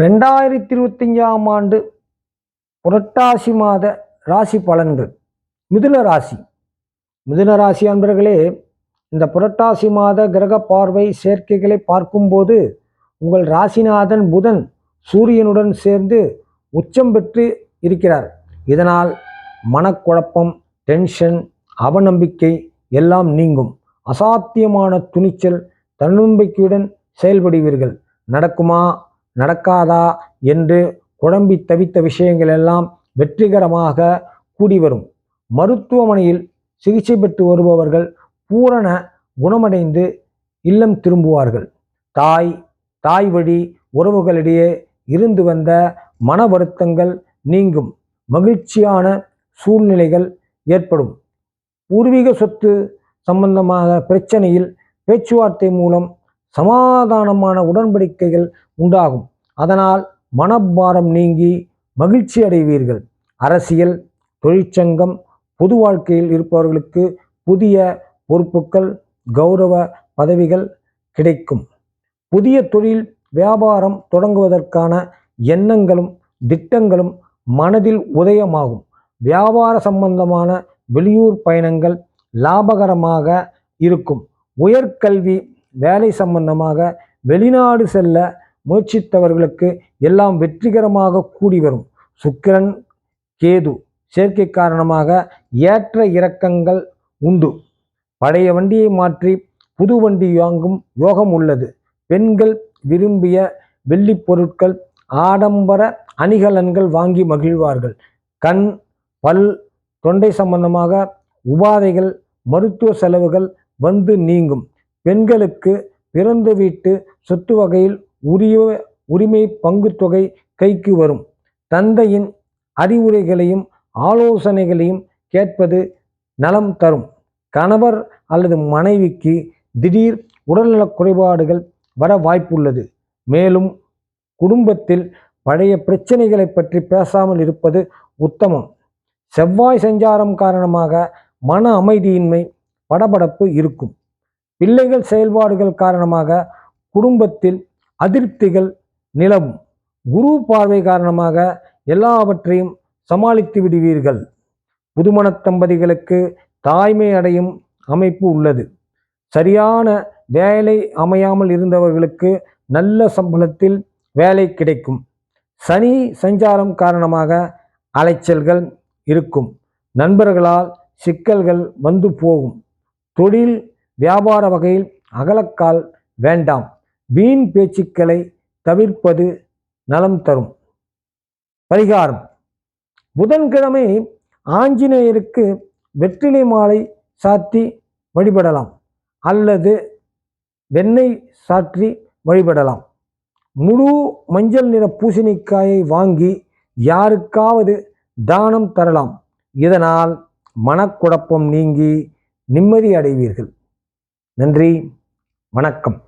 ரெண்டாயிரத்தி இருபத்தஞ்சாம் ஆண்டு புரட்டாசி மாத ராசி பலன்கள். மிதுன ராசி. மிதுன ராசி அன்பர்களே இந்த புரட்டாசி மாத கிரக பார்வை சேர்க்கைகளை பார்க்கும்போது உங்கள் ராசிநாதன் புதன் சூரியனுடன் சேர்ந்து உச்சம் பெற்று இருக்கிறார். இதனால் மனக்குழப்பம் டென்ஷன் அவநம்பிக்கை எல்லாம் நீங்கும். அசாத்தியமான துணிச்சல் தன்னம்பிக்கையுடன் செயல்படுவீர்கள். நடக்குமா? நடக்காதா என்று குழம்பி தவித்த விஷயங்கள் எல்லாம் வெற்றிகரமாக கூடி வரும் மருத்துவமனையில் சிகிச்சை பெற்று வருபவர்கள் பூரண குணமடைந்து இல்லம் திரும்புவார்கள். தாய் தாய் வழி உறவுகளிடையே இருந்து வந்த மன வருத்தங்கள் நீங்கும். மகிழ்ச்சியான சூழ்நிலைகள் ஏற்படும். பூர்வீக சொத்து சம்பந்தமாக பிரச்சனையில் பேச்சுவார்த்தை மூலம் சமாதானமான உடன்படிக்கைகள் உண்டாகும். அதனால் மனப்பாரம் நீங்கி மகிழ்ச்சி அடைவீர்கள். அரசியல் தொழிற்சங்கம் பொது வாழ்க்கையில் இருப்பவர்களுக்கு புதிய பொறுப்புகள் கௌரவ பதவிகள் கிடைக்கும். புதிய தொழில் வியாபாரம் தொடங்குவதற்கான எண்ணங்களும் திட்டங்களும் மனதில் உதயமாகும். வியாபார சம்பந்தமான வெளியூர் பயணங்கள் லாபகரமாக இருக்கும். உயர்கல்வி வேலை சம்பந்தமாக வெளிநாடு செல்ல முயற்சித்தவர்களுக்கு எல்லாம் வெற்றிகரமாக கூடி வரும். சுக்கிரன் கேது சேர்க்கை காரணமாக ஏற்ற இறக்கங்கள் உண்டு. பழைய வண்டியை மாற்றி புது வண்டி வாங்கும் யோகம் உள்ளது. பெண்கள் விரும்பிய வெள்ளி பொருட்கள் ஆடம்பர அணிகலன்கள் வாங்கி மகிழ்வார்கள். கண் பல் தொண்டை சம்பந்தமாக உபாதைகள் மருத்துவ செலவுகள் வந்து நீங்கும். பெண்களுக்கு பிறந்த வீட்டு சொத்து வகையில் உரிய உரிமை பங்கு தொகை கைக்கு வரும். தந்தையின் அறிவுரைகளையும் ஆலோசனைகளையும் கேட்பது நலம் தரும். கணவர் அல்லது மனைவிக்கு திடீர் உடல்நலக் குறைபாடுகள் வர வாய்ப்புள்ளது. மேலும் குடும்பத்தில் பழைய பிரச்சனைகளை பற்றி பேசாமல் இருப்பது உத்தமம். செவ்வாய் சஞ்சாரம் காரணமாக மன அமைதியின்மை படபடப்பு இருக்கும். பிள்ளைகள் செயல்பாடுகள் காரணமாக குடும்பத்தில் அதிருப்திகள் நிலவும். குரு பார்வை காரணமாக எல்லாவற்றையும் சமாளித்து விடுவீர்கள். புதுமண தம்பதிகளுக்கு தாய்மை அடையும் அமைப்பு உள்ளது. சரியான வேலை அமையாமல் இருந்தவர்களுக்கு நல்ல சம்பளத்தில் வேலை கிடைக்கும். சனி சஞ்சாரம் காரணமாக அலைச்சல்கள் இருக்கும். நண்பர்களால் சிக்கல்கள் வந்து போகும். தொழில் வியாபார வகையில் அகலக்கால் வேண்டாம். வீண் பேச்சுக்களை தவிர்ப்பது நலம் தரும். பரிகாரம். புதன்கிழமை ஆஞ்சநேயருக்கு வெற்றிலை மாலை சாத்தி வழிபடலாம் அல்லது வெண்ணெய் சாற்றி வழிபடலாம். முழு மஞ்சள் நிற பூசணிக்காயை வாங்கி யாருக்காவது தானம் தரலாம். இதனால் மனக்குழப்பம் நீங்கி நிம்மதி அடைவீர்கள். நன்றி வணக்கம்.